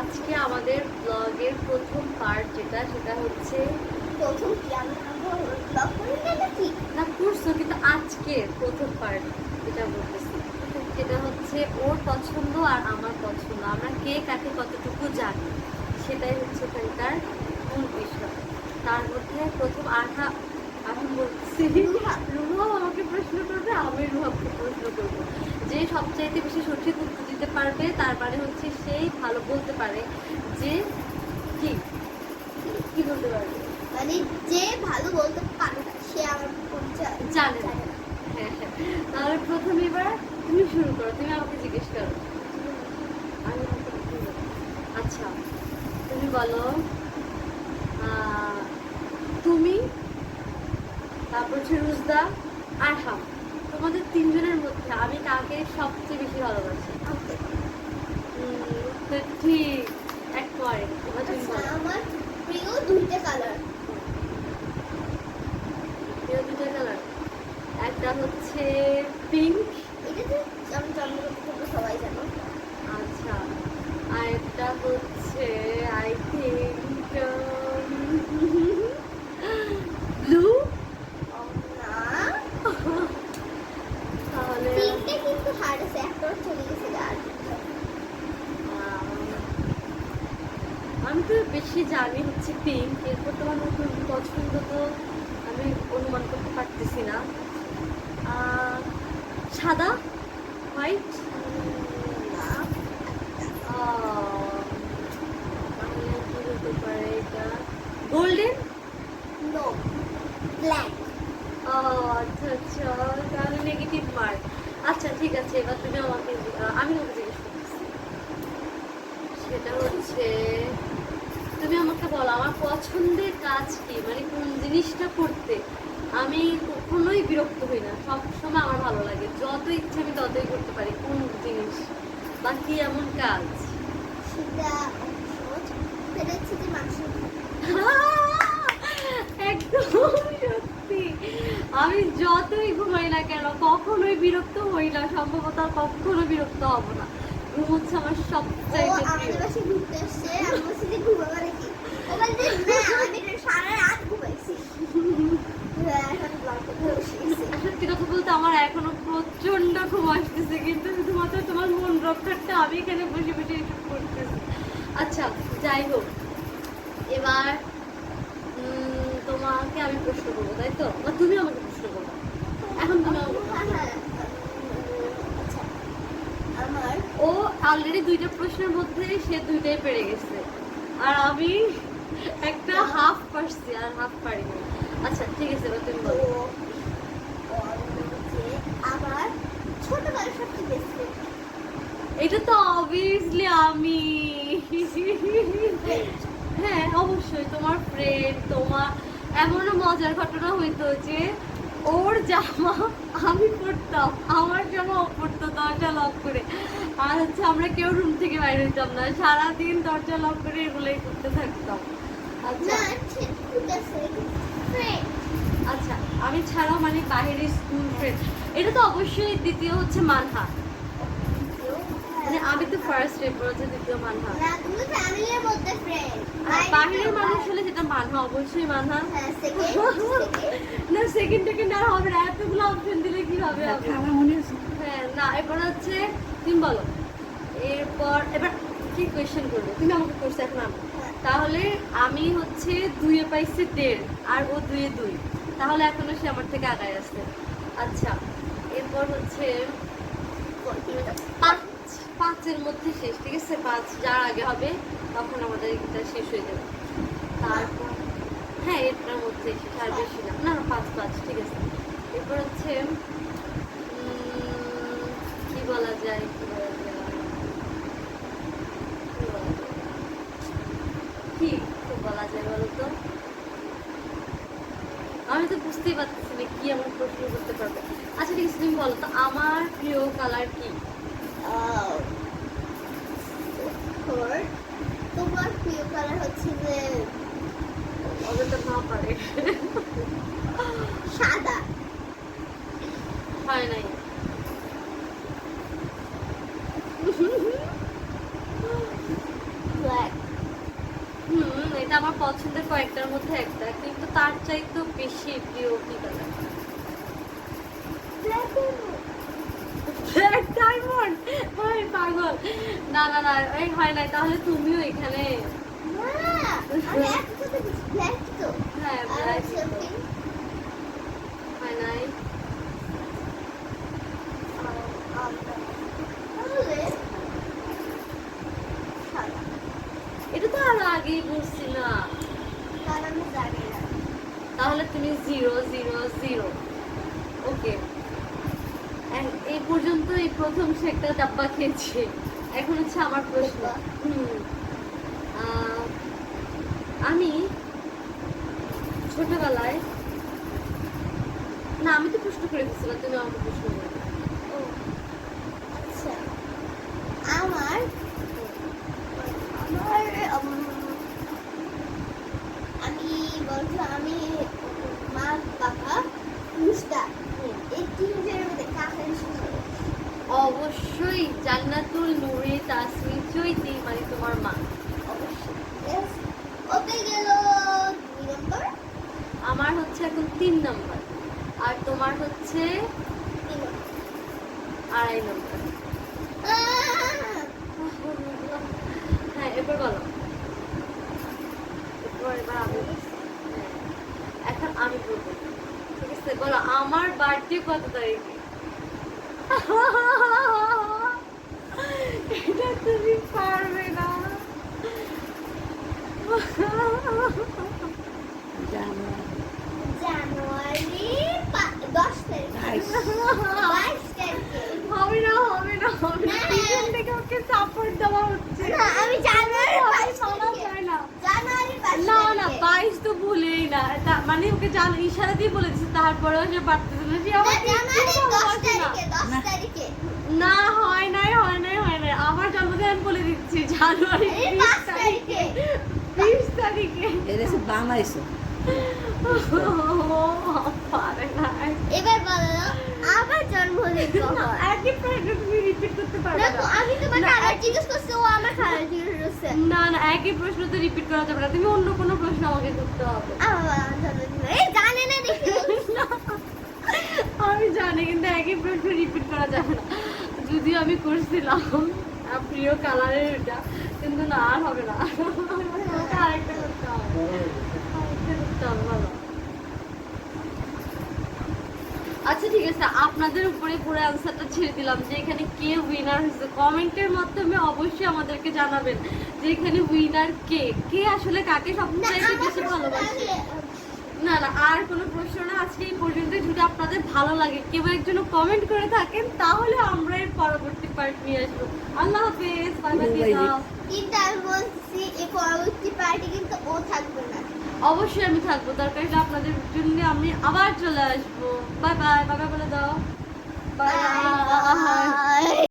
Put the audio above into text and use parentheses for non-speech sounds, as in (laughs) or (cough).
আজকে আমাদের ব্লগের প্রথম পার্ট যেটা সেটা হচ্ছে প্রথম কি না করছ কিন্তু আজকে প্রথম পার্ট যেটা বলতেছি। সেটা হচ্ছে ওর পছন্দ আর আমার পছন্দ। আমরা কে কাকে কতটুকু জানি সেটাই হচ্ছে এখানকার মূল বিষয়। তার মধ্যে প্রথম আঠা আমি বলছি রুহাও আমাকে প্রশ্ন করবে আমি রুহাকে প্রশ্ন করব যে সবচাইতে বেশি সঠিক উত্তর দিতে পারবে তার মানে হচ্ছে সেই ভালো বলতে পারে যে কি কি বলতে পারবে মানে যে ভালো বলতে পারে সে আমার পরিচয় জানে। হ্যাঁ হ্যাঁ তাহলে প্রথম এবার তুমি শুরু করো, তুমি আমাকে জিজ্ঞেস করো? আচ্ছা তুমি বলো তুমি তারপর হচ্ছে রুজদা আর হাম তোমাদের তিনজনের মধ্যে আমি কাকে সবচেয়ে বেশি ভালোবাসি? ঠিক এক পয়েন্ট এবার তুমি আচ্ছা, বলো আমার প্রিয় দুইটা কালার প্রিয় দুটো কালার একটা হচ্ছে পিঙ্ক এটা তো আমি জন্মগত থেকে সবাই জানো আচ্ছা আর একটা হচ্ছে আই থিঙ্ক ব্লু ও, না তাহলে তিনটে কিন্তু হার্ড আছে একটা চলে গেছে আর আহ, আমি তো বেশি জানি হচ্ছে পিঙ্ক এরপর তোমার নতুন পছন্দ তো আমি অনুমান করতে পারতেছি না। সাদা? হোয়াইট না। তাহলে কি হতে পারে এটা? গোল্ডেন নো ব্ল্যাক আচ্ছা আচ্ছা তাহলে নেগেটিভ মার্ক আচ্ছা ঠিক আছে এবার তুমি আমাকে আমি তোমাকে জিজ্ঞেস করতেছি। সেটা হচ্ছে তুমি আমাকে বলো আমার পছন্দের কাজ কি? মানে কোন জিনিসটা করতে আমি কখনোই বিরক্ত হই না। সব সময় আমার ভালো লাগে। যত ইচ্ছে আমি ততই করতে পারি কোন জিনিস বা কি এমন কাজ? সেটা সেটা হচ্ছে যে মাংস (laughs) একদম সত্যি। আমি যতই ঘুমাই না কেন কখনোই বিরক্ত হই না। সম্ভবত কখনো বিরক্ত হব না। ঘুম হচ্ছে আমার ও সবচাইতে আমাদের ঘুরতে আসছে আমি বলছি যে ঘুমাবো নাকি ও বলছে না (laughs) আমি সারা রাত ঘুমাইছি। এখন ব্লগ করতে বসে গেছি। সত্যি কথা বলতে আমার এখনও প্রচণ্ড ঘুম আসতেছে কিন্তু শুধুমাত্র তোমার মন রক্ষার্থে আমি এখানে বসে বসে করতেছি। আচ্ছা যাই হোক এবার তোমাকে আমি প্রশ্ন করব তাই তো? না তুমি আমাকে প্রশ্ন করব এখন তুমি আমাকে প্রশ্ন হ্যাঁ, করো। হ্যাঁ, উম, আচ্ছা আমার ও অলরেডি দুইটা প্রশ্নের মধ্যে সে দুইটাই পেরে গেছে। আর আমি একটা হাফ পারছি আর হাফ পারিনি। আচ্ছা ঠিক আছে এবার তুমি বলো। আমার ছোটবেলার সবচেয়ে বেস্ট এটা তো অবভিয়াসলি আমি। হ্যাঁ অবশ্যই তোমার ফ্রেন্ড তোমার এমনও মজার ঘটনা হইতো যে ওর জামা আমি পরতাম আমার জামা ও পরতো দরজা লক করে। আর হচ্ছে আমরা কেউ রুম থেকে বাইরে হইতাম না। সারাদিন দরজা লক করে এগুলোই করতে থাকতাম। আচ্ছা। আচ্ছা আমি ছাড়াও মানে বাইরে স্কুল ফ্রেন্ড এটা তো অবশ্যই দ্বিতীয় হচ্ছে মানহা। মানে আমি তো ফার্স্ট এরপর হচ্ছে দ্বিতীয় মানহা। আর বাহিরের মানুষ হলে যেটা মানহা অবশ্যই মানহা। হ্যাঁ সেকেন্ড সেকেন্ড না সেকেন্ড টেকেন্ড আর হবে না এতগুলো অপশন দিলে কি হবে? আমার হ্যাঁ না এরপর হচ্ছে তুমি বলো। এরপর এবার কি কোয়েশ্চেন করবে? তুমি আমাকে করছ এখন আমি। তাহলে আমি হচ্ছে দুইয়ে পাইছি দেড় আর ও দুইয়ে দুই। তাহলে এখনও সে আমার থেকে আগায় আছে। আচ্ছা এরপর হচ্ছে পাঁচ পাঁচের মধ্যে শেষ ঠিক আছে? পাঁচ যার আগে হবে তখন আমাদের এটা শেষ হয়ে যাবে। তারপর হ্যাঁ এটার মধ্যে শেষ আর বেশি না। না পাঁচ পাঁচ ঠিক আছে। এরপর হচ্ছে বলা যায় কি বলা যায়? কি বলা যায়? বলা তো? আমি তো বুঝতেই পারতেছি না কি আমার প্রশ্ন করতে পারবে। আচ্ছা ঠিক আছে তুমি বলো তো আমার প্রিয় কালার কি? তোমার প্রিয় কালার হচ্ছে যে ওদের না পারে। সাদা। হয় নাই। এটা আমার পছন্দের কয়েকটার মধ্যে একটা কিন্তু তার চাইতেও বেশি প্রিয় কি কালার ব্ল্যাক পাগল। না না না এই হয় নাই তাহলে তুমিও এখানে। না, আমি একটা কথা বলছি, black তো। হ্যাঁ আর ব্ল্যাক হচ্ছে pink, হয় নাই আর আমটা। তাহলে সাদা। এটা তো আরও আগেই বলছি না তাহলে তুমি জিরো জিরো জিরো ওকে এই পর্যন্ত এই প্রথম সে একটা ডাব্বা খেয়েছে। এখন হচ্ছে আমার প্রশ্ন। আমি ছোটবেলায় না, আমি তো প্রশ্ন করে দিচ্ছিলাম তুমি আমাকে প্রশ্ন করো। আচ্ছা। আমার বলছো আমি মা বাবা মুস্তা এই তিনজনের মধ্যে কাকে অবশ্যই জান্নাতুল নুরে তাসমি চৈতি মানে তোমার মা। অবশ্যই. ওতে গেল দুই নম্বর? আমার হচ্ছে এখন তিন নম্বর। আর তোমার হচ্ছে আড়াই নম্বর। হ্যাঁ এবার বলো। এবার এবার আমি আমি বলব ঠিক আছে? বলো আমার বার্থডে কত তারিখে? এটা তুমি পারবে না। জানুয়ারি। দশ তারিখে হবে না হবে না হবে না না। পিছন থেকে ওকে সাপোর্ট দেওয়া হচ্ছে না, আমি জানুয়ারি হবে, বাইশ শোনা তারিখে। যায় না জানুয়ারি বাইশ না না তারিখে। বাইশ তো ভুলেই না তা- জান ইশারা দিয়ে বলেছে তারপরেও সে পারতেছে না। সে না, আমার না। তারিখে দশ তারিখে। না হয় নাই হয় নাই হয় নাই। আমার জন্মদিন আমি বলে দিচ্ছি জানুয়ারি তারিখে। তারিখে। বিশ তারিখে। এটা বাংলাদেশে। ও, এবার বলো আবার জন্মদিন একই করতে পারবে না আমি তোমার না, জিজ্ঞেস করছি ও আমার খালা জিজ্ঞেস করছে। না না একই প্রশ্ন তো রিপিট করা যাবে না। তুমি অন্য কোনো প্রশ্ন আমাকে করতে হবে। আমার বাবার জন্মদিন এই জানে না দেখি। আমি জানি কিন্তু একই প্রশ্ন রিপিট করা যাবে না। যদিও আমি করছিলাম প্রিয় কালারের এটা কিন্তু না আর হবে না। আরেকটা করতে হবে। আরেকটা করতে হবে বলো আচ্ছা ঠিক আছে আপনাদের উপরে পুরো অ্যান্সারটা ছেড়ে দিলাম যে এখানে কে উইনার হয়েছে। কমেন্টের মাধ্যমে অবশ্যই আমাদেরকে জানাবেন যে এখানে উইনার কে? কে আসলে কাকে সবচেয়ে বেশি ভালোবাসে? ভালোবাসে না না আর কোনো প্রশ্ন না। আজকে এই পর্যন্ত। যদি আপনাদের ভালো লাগে কেউ একজন কমেন্ট করে থাকেন তাহলে আমরা এর পরবর্তী পার্ট নিয়ে আসব। আল্লাহ হাফেজ বাই বাই Bye bye. দাও। কিন্তু আমি বলছি এই পরবর্তী পার্টি কিন্তু ও থাকবে না অবশ্যই আমি থাকব, দরকার হলে আপনাদের জন্য আমি আবার চলে আসব। বাই বাই বাই বলে দাও। বাই.